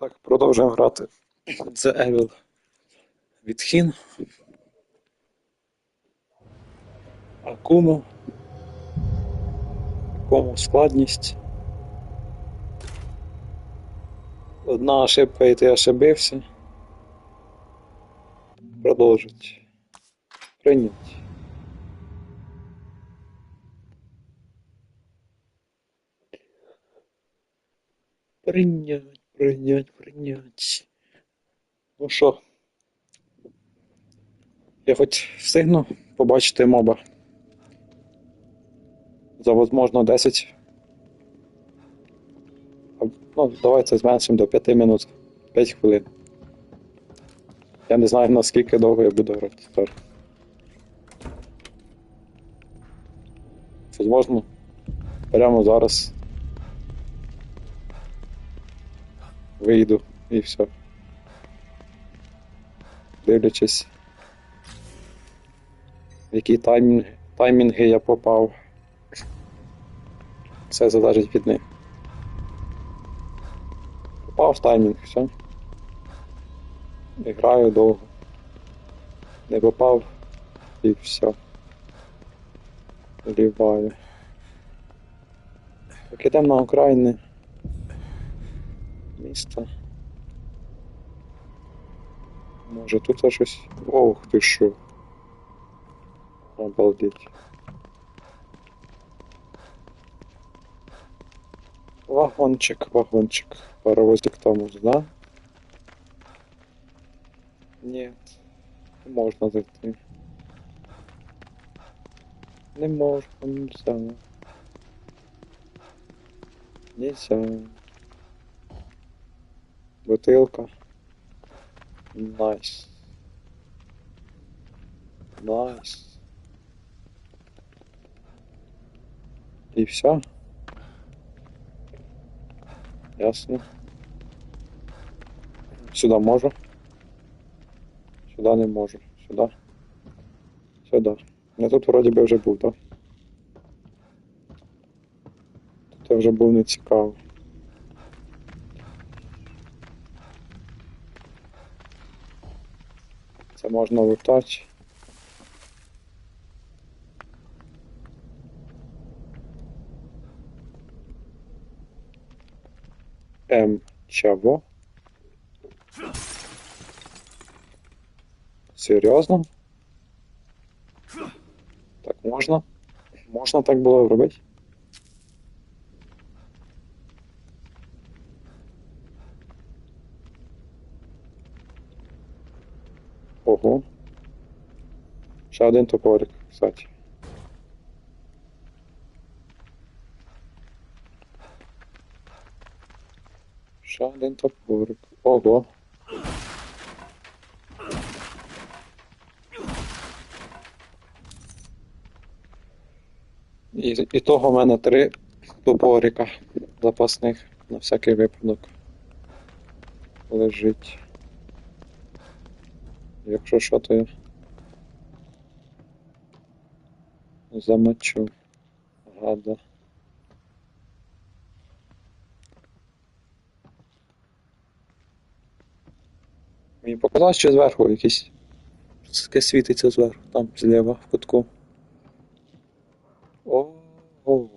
Так, продовжуємо грати. The Evil від Хін. Акуму. Акуму складність. Одна ошибка і ти ошибився. Продовжить. Прийнять. Прийнять, прийнять, прийнять. Ну що? Я хоч встигну побачити моба. За возможно 10. Ну, давайте зменшимо до 5 минут. 5 хвилин. Я не знаю наскільки довго я буду грати тепер. Возможно, прямо зараз вийду і все. Дивлячись, в які таймінги, таймінги я попав. Все залежить від них. Попав в таймінг, все. І граю довго. Не попав і все. Ліваю. Так ідемо на окраїни міста. Може тут щось. Ох ти що. Обалдеть. Вагончик, вагончик. Паровозик Томус, да? Нет. Не можна зайти. Не можна, нельзя. Нельзя. Бутилка. Найс. Найс. І все. Ясно. Сюди можу. Сюди не можу. Сюди. Сюди. Я тут вроді би вже був, так? Тут я вже був не цікаво. Можна лутати. М. Чого? Серйозно? Так можна? Можна так було робити? Ого. Ще один топорик, кстати. Ще один топорик. Ого. І, і того в мене три топорика запасних на всякий випадок лежить. Якщо що, то я замочу гада. Мені показалось, що зверху якийсь таке світиться зверху, там зліва в кутку. Ого.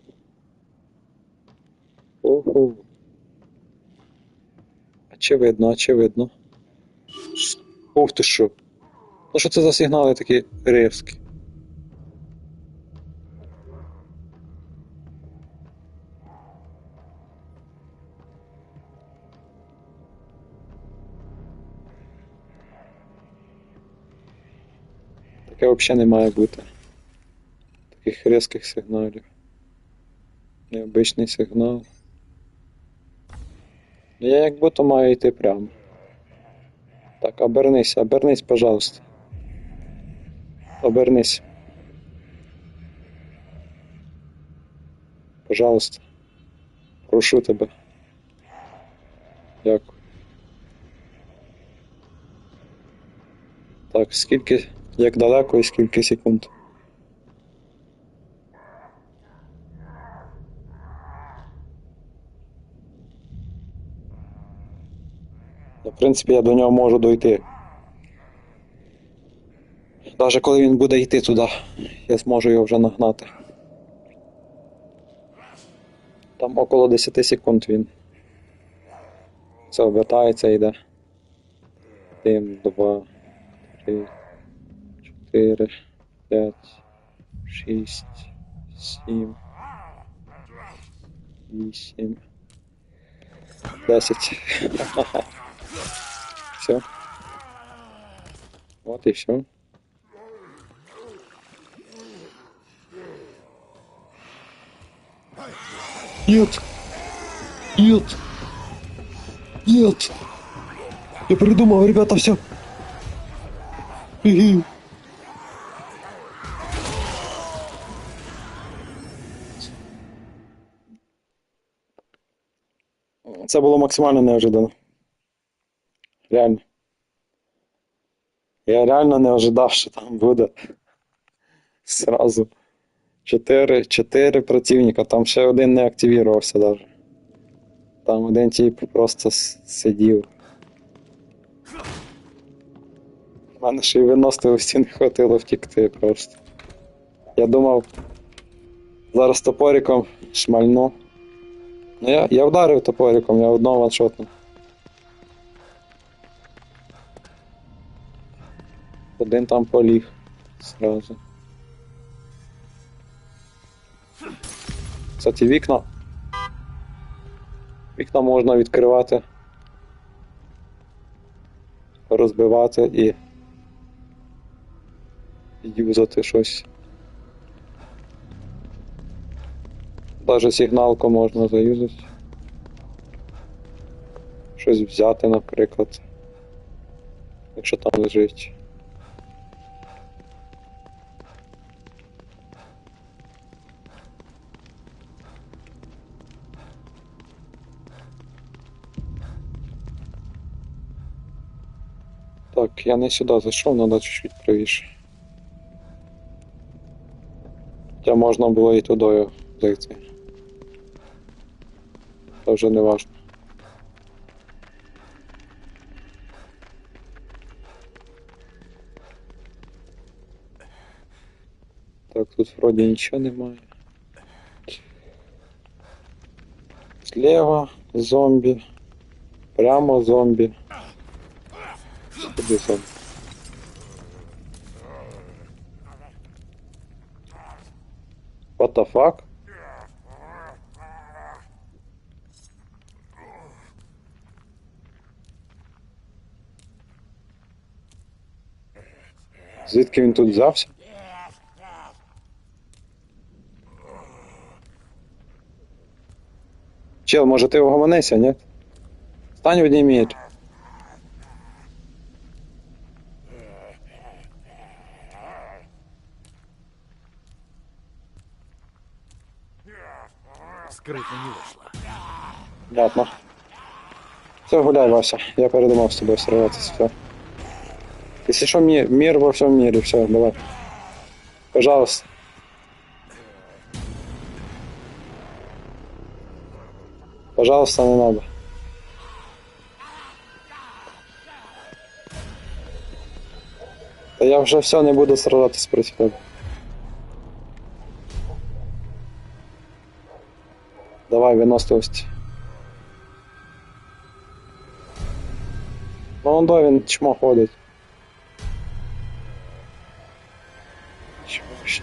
Ого. Очевидно, очевидно. Ух ти що. Ну що це за сигнали такі ревські? Таке взагалі не має бути. Таких різких сигналів. Необичний сигнал. Я як будто маю йти прямо. Так, обернись, обернись, пожалуйста. Обернись. Пожалуйста. Прошу тебе. Дякую. Так, скільки, як далеко і скільки секунд? В принципі, я до нього можу дойти. Навіть коли він буде йти туди, я зможу його вже нагнати. Там около 10 секунд він. Це обертається йде. Один, два, три, чотири, п'ять, шість, сім, вісім, десять. Все. Вот і все. Нет! Нет! Нет! Я придумал, ребята, все. Це було максимально неожиданно. Реально. Я реально не ожидав, що там буде. Сразу. Чотири, чотири противника, там ще один не активувався навіть. Там один тип просто сидів. У мене ще й виносливості не хватило втікти просто. Я думав, зараз топориком шмальну. Ну я, я вдарив топориком, я одного ваншотнув. Один там поліг сразу. Кстати, вікна. Вікна можна відкривати, розбивати і юзати щось. Даже сигналку можна заюзати. Щось взяти, наприклад. Якщо там лежить. Так, я не сюди зайшов, треба чуть-чуть правіше. Хоча можна було і туди зайти. Це вже не важно. Так, тут вроді нічого немає. Слева зомбі. Прямо зомбі. Куди зомбі? What the fuck? Звідки він тут взявся? Чел, може ти угомонися, ні? Стань в одній мірі. Скрытно не вышло. Ладно. Все, гуляй, Вася. Я передумав з тобою сражатися, все. Если что, мир, мир во всем мире, все, давай. Пожалуйста. Пожалуйста, не надо. Та я вже все не буду сражатися проти тебе. Давай, виносливость. Ну, он да, він чмо ходить. Чого ж?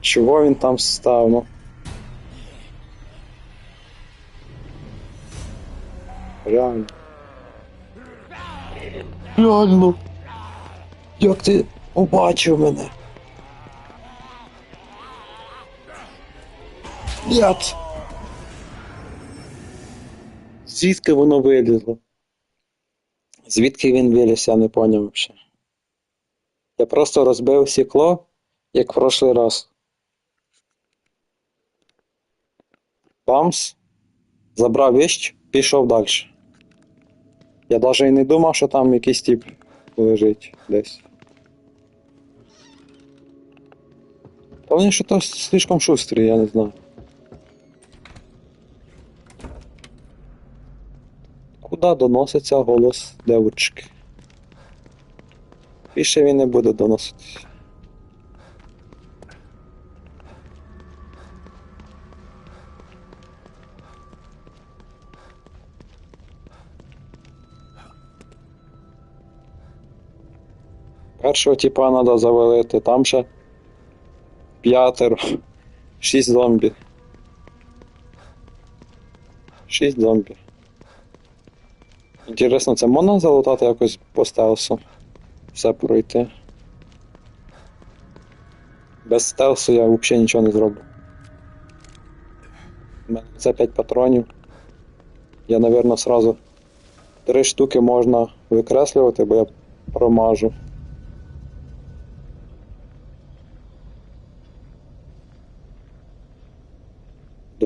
Чого він там став, ну? Реально. Реально. Як ти побачив мене? Нет. Звідки воно вилізло? Звідки він виліз, я не поняв взагалі. Я просто розбив стекло, як в прошлий раз. Памс, забрав вещь, пішов далі. Я навіть і не думав, що там якийсь тип лежить десь. Та вони що то слишком шустрі, я не знаю. Куди доноситься голос девочки? Більше він не буде доноситися. Першого типа треба завалити, там ще п'ятеро. Шість зомбі. Шість зомбі. Інтересно, це можна залутати якось по стелсу? Все пройти. Без стелсу я взагалі нічого не зроблю. У мене це 5 патронів. Я, напевно, сразу три штуки можна викреслювати, бо я промажу.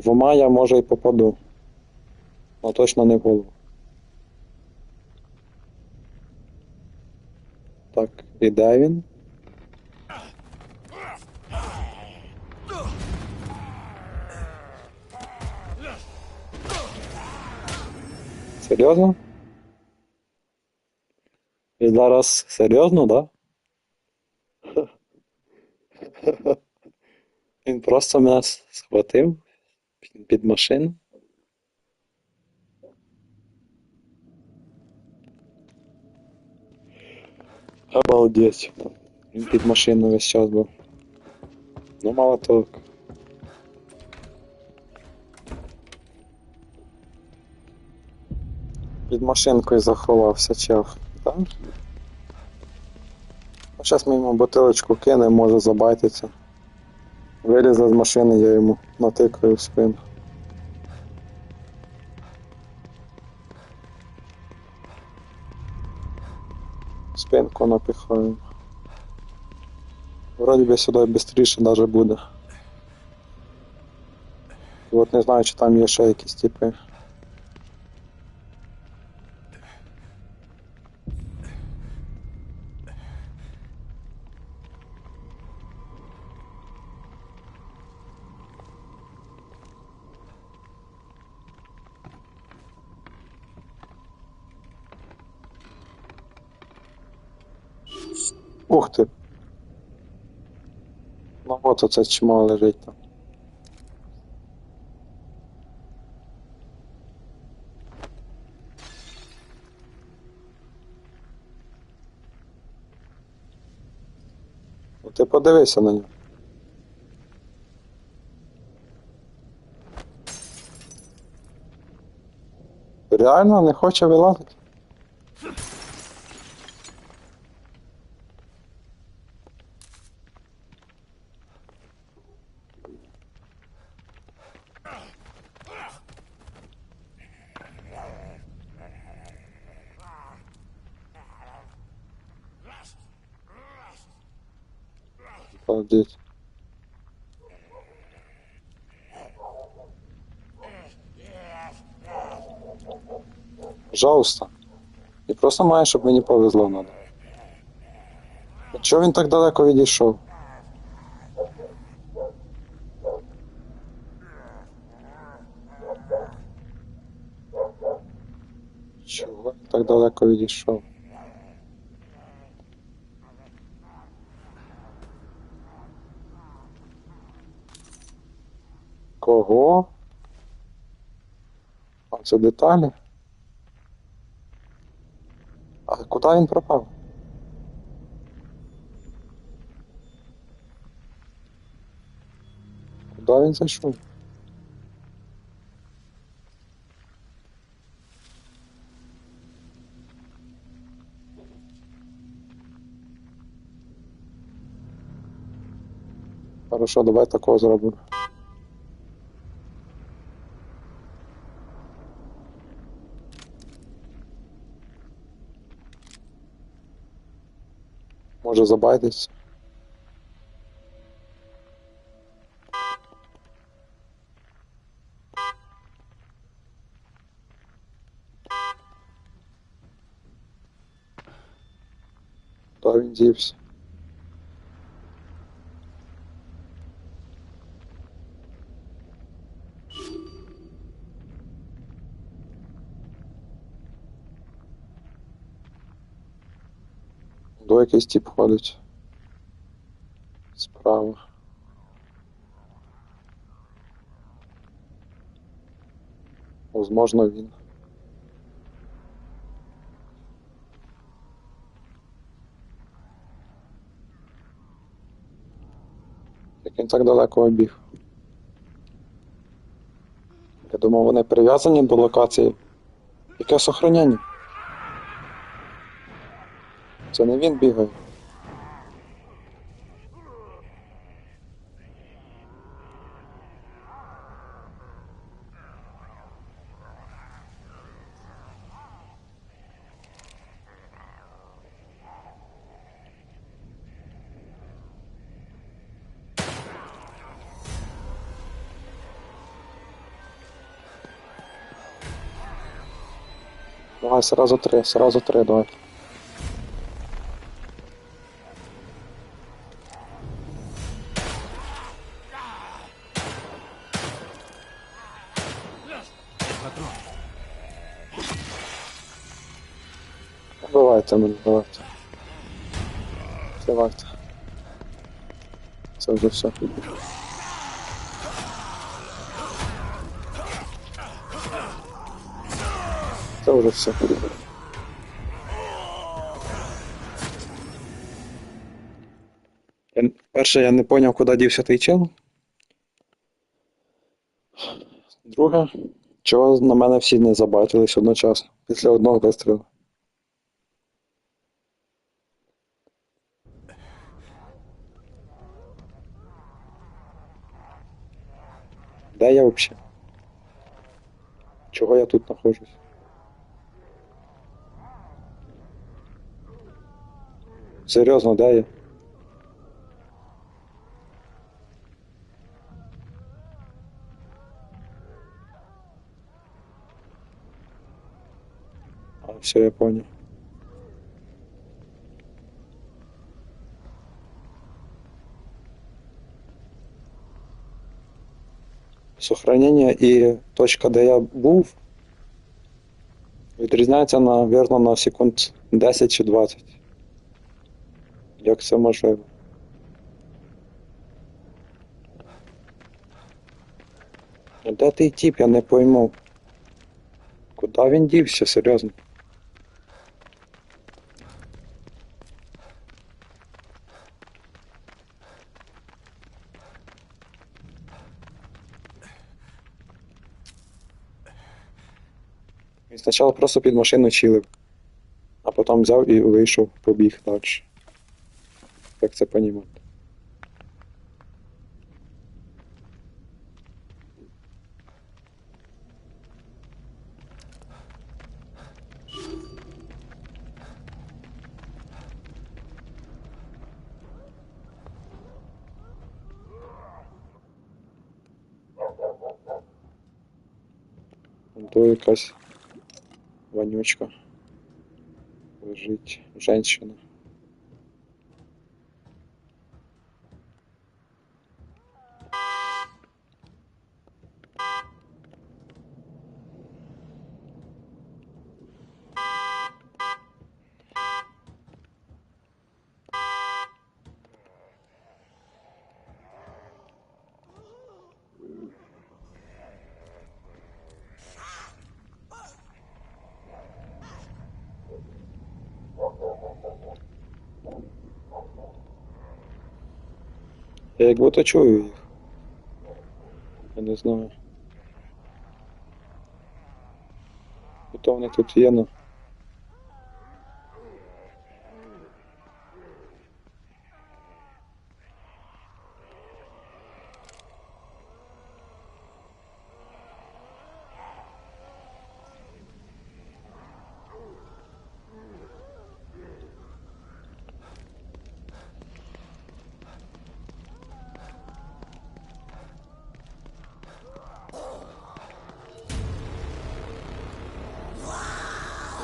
Двома я може і попаду. Но точно не голову. Так, і де він? Серйозно? І зараз серйозно, да? Він просто мене схватив під- машину. Обалдеть. Він під машиною весь час був. Ну, мало того. Під машинкою заховався чел. Так? Ну, зараз ми йому бутилочку кинемо, може забайтиться. Вилізе з машини, я йому натикаю в спину. Спинку напихаємо. Вроді би сюди швидше навіть буде. От не знаю, чи там є ще якісь типи. Ух ти. Ну от оце чмо лежить там. Ну ти подивися на нього. Реально не хоче вилазити? Обалдеть. Пожалуйста. І просто має, щоб мені повезло надо. А чого він так далеко відійшов? Чого він так далеко відійшов? Кого? А це деталі? А куди він пропав? Куди він зайшов? Хорошо, давай такого зробимо. Може забайтесь. Та він дівся. Якийсь тип ходить. Справа. Возможно, він. Як він так далеко обіг. Я думав, вони прив'язані до локації. Яке сохранення? Це не він бігає. Давай сразу три, сразу три, давай. Давайте мені, давайте. Давайте. Це вже все. Це вже все. Я, перше, я не зрозумів, куди дівся той чел. Друге, чого на мене всі не забатились одночасно після одного вистрілу. Де я взагалі? Чого я тут знаходжусь? Серйозно, де я? А, все, я понял. Сохранення і точка, де я був, відрізняється, навірно, на секунд 10 чи 20. Як це можливо? Де ти тіп, я не пойму. Куди він дівся, серйозно? Він спочатку просто під машину чилив, а потім взяв і вийшов, побіг далі. Як це понімати? То якась вонючка лежить женщина. Я як будто чую їх. Я не знаю. Хто вони тут є, ну.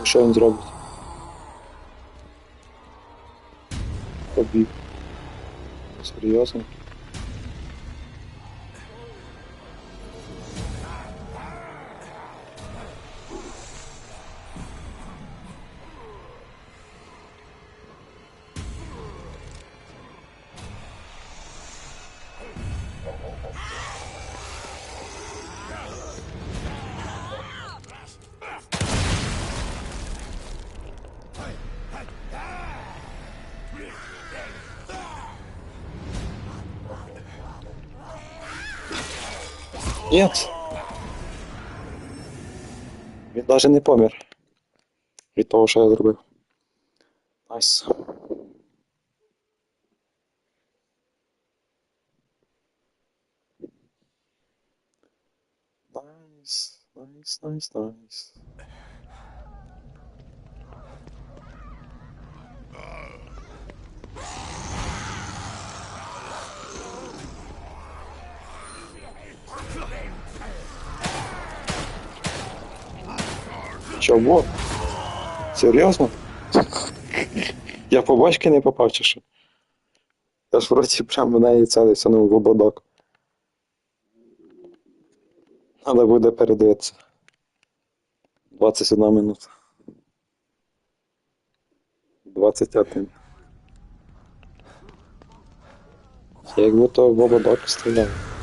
Що він зробить? Побіг. Серйозно? Ні. Він навіть не помер. Від того, що я зробив. Найс. Найс, найс, найс, найс. Чого? Серйозно? Я по бачки не попав, чи що? Я ж вроді прямо в неї целився, ну, в ободок. Надо буде передивитися. 21 минута. 21. Я як будто в ободок стріляв.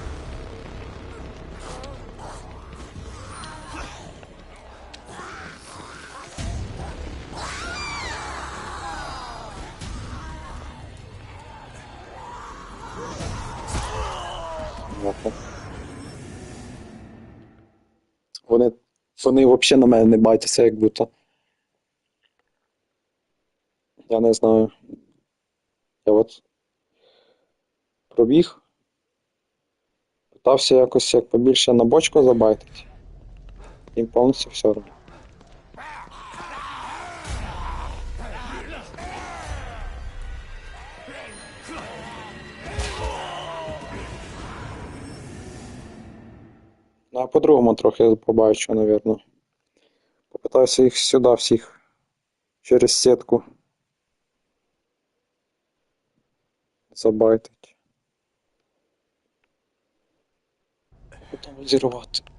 Вони взагалі на мене не байтяться, як будто. Я не знаю. Я от пробіг. Питався якось як побільше на бочку забайтити. І повністю все одно. Ну, а по-другому трохи побачу, напевно. Попитаюся їх сюди всіх через сітку забайтить. Потім розірвати.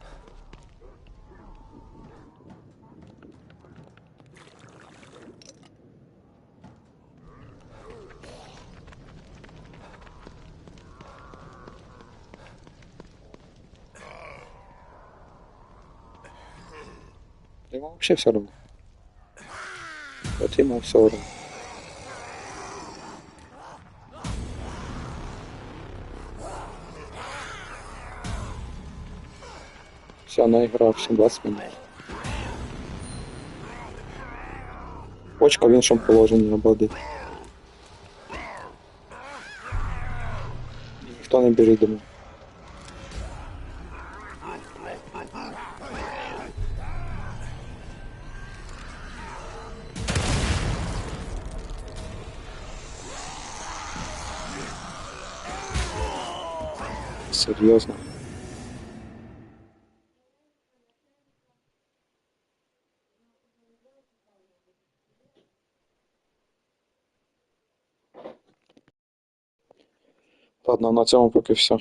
Ему вообще все равно. Вот ему все равно. Все, наигравши 20 минут. Почка в іншому положенні обладить. Ніхто не біжить до мене. Серйозно. Ладно, на цьому поки все.